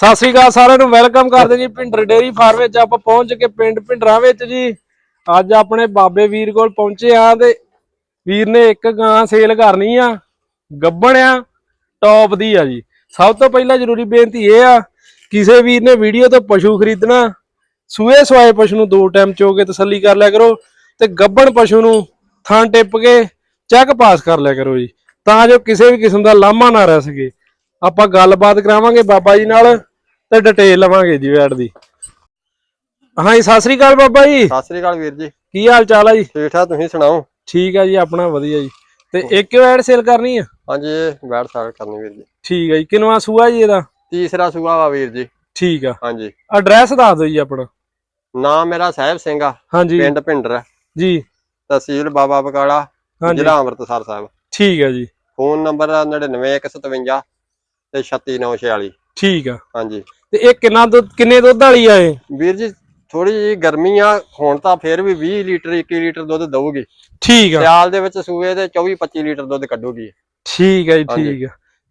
ਸਤਿ ਸ੍ਰੀ ਅਕਾਲ ਸਾਰਿਆਂ ਨੂੰ, ਵੈਲਕਮ ਕਰਦੇ ਜੀ ਪਿੰਡਰ ਡੇਰੀ ਫਾਰਮ ਵਿੱਚ। ਆਪਾਂ ਪਹੁੰਚ ਕੇ ਪਿੰਡ ਪਿੰਡਰਾਂ ਵਿੱਚ ਜੀ। ਅੱਜ ਆਪਣੇ ਬਾਬੇ ਵੀਰ ਕੋਲ ਪਹੁੰਚੇ ਆ ਤੇ ਵੀਰ ਨੇ ਇੱਕ ਗਾਂ ਸੇਲ ਕਰਨੀ ਆ, ਗੱਬਣ ਆ, ਟੌਪ ਦੀ ਆ ਜੀ। ਸਭ ਤੋਂ ਪਹਿਲਾਂ ਜ਼ਰੂਰੀ ਬੇਨਤੀ ਇਹ ਆ, ਕਿਸੇ ਵੀਰ ਨੇ ਵੀਡੀਓ ਤੋਂ ਪਸ਼ੂ ਖਰੀਦਣਾ, ਸੂਏ ਸਵਾਏ ਪਸ਼ੂ ਨੂੰ ਦੋ ਟਾਈਮ ਚੋ ਕੇ ਤਸੱਲੀ ਕਰ ਲਿਆ ਕਰੋ ਤੇ ਗੱਬਣ ਪਸ਼ੂ ਨੂੰ ਥਾਂ ਟਿੱਪ ਕੇ ਚੈੱਕ ਪਾਸ ਕਰ ਲਿਆ ਕਰੋ ਜੀ। ਤਾਂ ਜੋ ਕਿਸੇ ਵੀ ਕਿਸਮ ਦਾ ਲਾਮਾ ਨਾ ਰਹਿ ਸਕੇ। ਆਪਾਂ ਗੱਲਬਾਤ ਕਰਾਵਾਂਗੇ ਬਾਬਾ ਜੀ ਨਾਲ। ਤੇ ਡਿਟੇਲ ਲਵਾਂਗੇ ਜੀ ਵੈਟ ਦੀ। ਹਾਂਜੀ ਸਤਿ ਸ੍ਰੀ ਅਕਾਲ ਬਾਬਾ ਜੀ। ਸਤਿ ਸ੍ਰੀ ਅਕਾਲ ਵੀਰ ਜੀ। ਕੀ ਹਾਲ ਚਾਲ ਆ ਜੀ? ਠੀਕ ਠਾਕ ਤੁਸੀਂ ਸੁਣਾਓ? ਠੀਕ ਆ ਜੀ ਆਪਣਾ ਵਧੀਆ ਜੀ। ਤੇ ਇੱਕ ਵੈਟ ਸੇਲ ਕਰਨੀ ਆ? ਹਾਂਜੀ ਬੈਠ ਸਾਰ ਕਰਨੀ ਵੀਰ ਜੀ। ਠੀਕ ਆ ਜੀ ਕਿਨਵਾ ਸੂਆ ਜੀ ਇਹਦਾ? ਤੀਸਰਾ ਸੂਆ ਵਾ ਵੀਰ ਜੀ। ਠੀਕ ਆ। ਹਾਂਜੀ। ਐਡਰੈਸ ਦੱਸ ਦਿਓ ਜੀ ਆਪਣਾ। ਨਾਮ ਮੇਰਾ ਸਾਹਿਬ ਸਿੰਘ ਆ। ਹਾਂਜੀ। ਪਿੰਡ ਭਿੰਡਰ ਹੈ, ਜੀ। ਤਹਿਸੀਲ ਬਾਬਾ ਬਕਾਲਾ ਜ਼ਿਲ੍ਹਾ ਅੰਮ੍ਰਿਤਸਰ ਸਾਹਿਬ। ਠੀਕ ਆ ਜੀ। ਫੋਨ ਨੰਬਰ 99157 ਤੇ 36946 ਠੀਕ ਆ। ਹਾਂਜੀ। ਤੇ ਇਹ ਕਿੰਨਾ ਦੁੱਧ ਕਿੰਨੇ ਦੁੱਧ ਵਾਲੀ ਆ ਇਹ? ਵੀਰ ਜੀ ਥੋੜੀ ਜੀ ਗਰਮੀ ਆ ਹੁਣ ਤਾਂ ਫੇਰ ਵੀ 20 ਲੀਟਰ 21 ਲੀਟਰ ਦੁੱਧ ਦਊਗੀ। ਠੀਕ ਆ। ਸਿਆਲ ਦੇ ਵਿੱਚ ਸੂਏ ਤੇ 24 25 ਲੀਟਰ ਦੁੱਧ ਕੱਢੂਗੀ। ਠੀਕ ਆ ਜੀ। ਠੀਕ ਆ।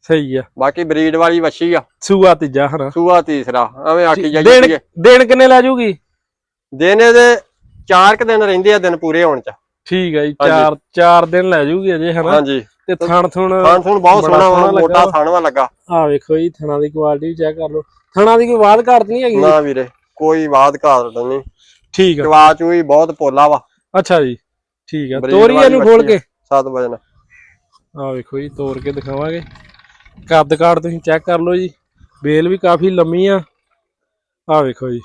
ਸਹੀ ਆ। ਬਾਕੀ ਬਰੀਡ ਵਾਲੀ ਵੱਛੀ ਆ। ਸੂਆ ਤੀਜਾ ਹਨਾ? ਸੂਆ ਤੀਸਰਾ ਐਵੇਂ ਆਖੀ ਦਿਨ ਜਾਈਏ ਦਿਨ ਕਿੰਨੇ ਲੈ ਜੂਗੀ? ਦਿਨ ਇਹਦੇ 4 ਕ ਦਿਨ ਰਹਿੰਦੇ ਆ ਦਿਨ ਪੂਰੇ ਹੋਣ ਚ। ਠੀਕ ਆ ਜੀ ਹਾਂਜੀ। ਚਾਰ ਚਾਰ ਦਿਨ ਲੈ ਜੂਗੀ ਅਜੇ ਹਨਾ? ਹਾਂਜੀ। ਤੇ ਥਣ ਥੁਣ ਥਾਣ ਥੁਣ ਬਹੁਤ ਸੋਹਣਾ ਵਾ ਮੋਟਾ। ਥਾਣ ਵਾ ਲੱਗਾ। ਆ ਵੇਖੋ ਜੀ ਥਣਾ ਦੀ ਕੁਆਲਿਟੀ ਚੈੱਕ ਕਰ ਲਓ। ਥਣਾ ਦੀ ਕੋਈ ਬਾਤ ਘਾਟ ਨਹੀਂ ਹੈਗੀ ਨਾ ਵੀਰੇ ਕੋਈ ਬਾਤ ਘਾਟ ਨਹੀਂ। ਠੀਕ ਆ। ਜਵਾ ਚੂਈ ਬਹੁਤ ਪੋਲਾ ਵਾ। ਅੱਛਾ ਜੀ ਠੀਕ ਆ। ਬਰੀਡ ਤੋਰੀ ਵਾਲੀ ਇਹਨੂੰ ਖੋਲ ਵੱਛੀ ਕੇ। ਸੱਤ ਵਜਨ ਆ ਵੇਖੋ ਜੀ ਤੋੜ ਕੇ ਦਿਖਾਵਾਂਗੇ। ਕੱਦ ਕਾਠ ਤੁਸੀਂ ਚੈੱਕ ਕਰ ਲਓ ਜੀ। ਬੇਲ ਵੀ ਕਾਫੀ ਲੰਮੀ ਆ। ਆ ਵੇਖੋ ਜੀ।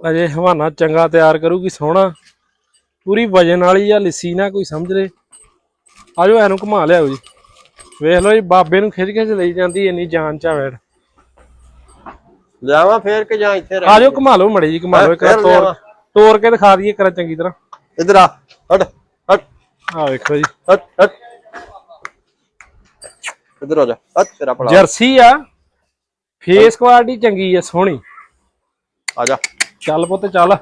ਅਜੇ ਹਵਾਨਾ ਚੰਗਾ ਤਿਆਰ ਕਰੂਗੀ ਸੋਹਣਾ। ਪੂਰੀ ਵਜਨ ਵਾਲੀ ਆ ਲਿੱਸੀ ਨਾ ਕੋਈ ਸਮਝ ਲੇ ਆਜੋ ਇਹਨੂੰ ਘੁਮਾ ਲਿਆਓ ਜੀ। ਵੇਖ ਲਓ ਜੀ ਬਾਬੇ ਨੂੰ ਖਿੱਚ ਖਿੱਚ ਲਈ ਜਾਂਦੀ ਇੰਨੀ ਜਾਨ ਚ ਆ ਵੈੜ ਲਿਆਵਾਂ ਫੇਰ ਕਿ ਜਾਂ ਇੱਥੇ ਆਜੋ ਘੁਮਾ ਲਓ ਮੜੀ ਜੀ ਘੁਮਾ ਲਓ ਇੱਕ ਲਿਆਵਾਂ। ਤੋੜ ਕੇ ਦਿਖਾ ਦਈਏ ਕਰਾ ਚੰਗੀ ਤਰ੍ਹਾਂ। ਇਧਰ ਆ ਹਟ ਹਟ। ਆ ਵੇਖੋ ਜੀ। ਹਟ ਹਟ। ਇਧਰ ਆ ਜਾ ਹਟ ਤੇਰਾ ਭਲਾ। ਜਰਸੀ ਆ। ਫੇਸ ਕੁਆਲਿਟੀ ਚੰਗੀ ਆ ਸੋਹਣੀ। ਆ ਜਾ। ਚੱਲ ਪੁੱਤ ਚੱਲ।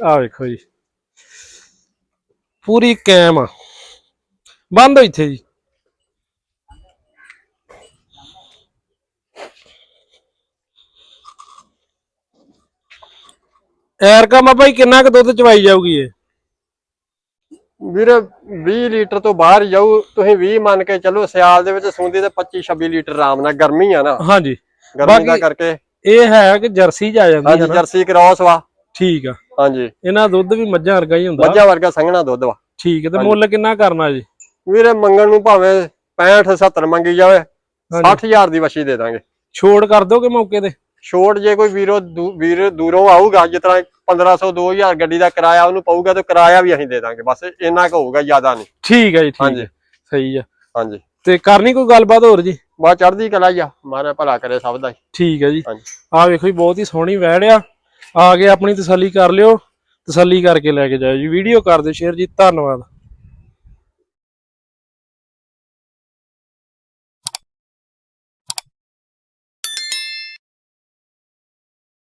ਆ ਵੇਖੋ ਜੀ। ਪੂਰੀ ਕੈਮ ਆ। ਬੰਦ ਹੋ ਇੱਥੇ ਜੀ। ਐਰਕਾ ਮਾ ਭਾਈ ਕਿੰਨਾ ਕੁ ਦੁੱਧ ਚਵਾਈ ਜਾਊਗੀ ਇਹ? ਵੀਰ 20 ਲੀਟਰ ਤੋਂ ਬਾਹਰ ਜਾਊ। ਤੁਸੀਂ 20 ਮੰਨ ਕੇ ਚੱਲੋ ਸਿਆਲ ਦੇ ਵਿੱਚ ਸੂੰਦੀ ਤੇ 25 26 ਲੀਟਰ ਆਰਾਮ ਨਾਲ। ਗਰਮੀ ਆ ਨਾ। ਹਾਂਜੀ। ਗਰਮੀ ਦਾ ਕਰਕੇ। ਇਹ ਹੈ ਕਿ ਜਰਸੀ ਚ ਆ ਜਾਂਦੀ ਹੈ ਹਾਂਜੀ ਜਰਸੀ ਕ੍ਰਾਸ ਵਾ। ਠੀਕ ਆ। ਹਾਂਜੀ। ਇਹਨਾਂ ਦੁੱਧ ਵੀ ਮੱਝਾਂ ਵਰਗਾ ਹੀ ਹੁੰਦਾ। ਮੱਝਾਂ ਵਰਗਾ ਸੰਘਣਾ ਦੁੱਧ ਵਾ। ਠੀਕ ਹੈ ਤੇ ਮੁੱਲ ਕਿੰਨਾ ਕਰਨਾ ਜੀ? ਵੀਰੇ ਮੰਗਣ ਨੂੰ ਭਾਵੇਂ 65 70 ਮੰਗੀ ਜਾਵੇ ਹਾਂਜੀ। 60000 ਦੀ ਵਛੀ ਦੇ ਦਾਂਗੇ। ਛੋੜ ਕਰ ਦੋਗੇ ਮੌਕੇ ਤੇ? ਛੋਟ ਜੇ ਕੋਈ ਵੀਰੋ ਵੀਰ ਦੂਰੋਂ ਆਊਗਾ ਜਿਸ ਤਰ੍ਹਾਂ 1500 2000 ਗੱਡੀ ਦਾ ਕਿਰਾਇਆ ਉਹਨੂੰ ਪਊਗਾ ਤੇ ਕਿਰਾਇਆ ਵੀ ਅਸੀਂ ਦੇ ਦਾਂਗੇ। ਬਸ ਇੰਨਾ ਕੁ ਹੋਊਗਾ ਜ਼ਿਆਦਾ ਨਹੀਂ। ਠੀਕ ਹੈ ਜੀ ਹਾਂਜੀ। ਸਹੀ ਆ। ਹਾਂਜੀ। ਤੇ ਕਰਨੀ ਕੋਈ ਗੱਲਬਾਤ ਹੋਰ ਜੀ? ਬਾ ਚੜਦੀ ਕਲਾ ਹੀ ਆ। ਮਾਰੇ ਭਲਾ ਕਰੇ ਸਭ ਦਾ। ਠੀਕ ਹੈ ਜੀ। ਆ ਵੇਖੋ ਜੀ ਬਹੁਤ ਹੀ ਸੋਹਣੀ ਵੈੜ ਆ। ਆ ਕੇ ਆਪਣੀ ਤਸੱਲੀ ਕਰ ਲਿਓ, ਤਸੱਲੀ ਕਰਕੇ ਲੈ ਕੇ ਜਾਇਓ ਜੀ। ਵੀਡੀਓ ਕਰ ਦਿਓ, ਸ਼ੇਅਰ ਜੀ। ਧੰਨਵਾਦ।